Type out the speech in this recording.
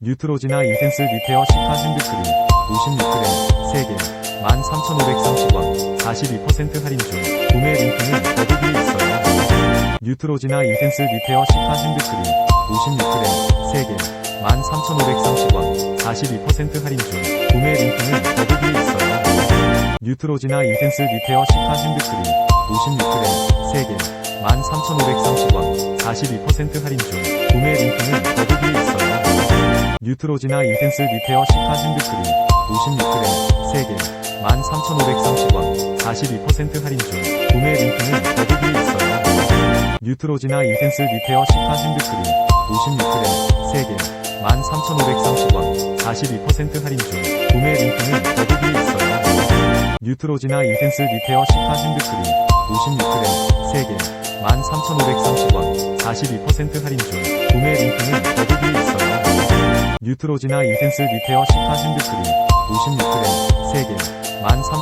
뉴트로지나 인텐스 리페어 시카 핸드크림 56g 3개 13,530원 42% 할인 중 구매 링크는 더보기에 있어요. 뉴트로지나 인텐스 리페어 시카 핸드크림 56g 3개 13,530원 42% 할인 중 구매 링크는 더보기에 있어요. 뉴트로지나 인텐스 리페어 시카 핸드크림 56g 3개 13,530원 42% 할인 중 구매 링크는 더보기에. 뉴트로지나 인텐스 리페어 시카 핸드크림 56g 3개 13,530원 42% 할인 중 구매 링크는 더보기에 있어요. 뉴트로지나 인텐스 리페어 시카 핸드크림 56g 3개 13,530원 42% 할인 중 구매 링크는 더보기에 있어요. 뉴트로지나 인텐스 리페어 시카 핸드크림 56g 3개 13,530원 42% 할인 중 구매 링크는 더보기에 있어요. 뉴트로지나 인텐스 리페어 시카 핸드크림 56g 3개 13,530원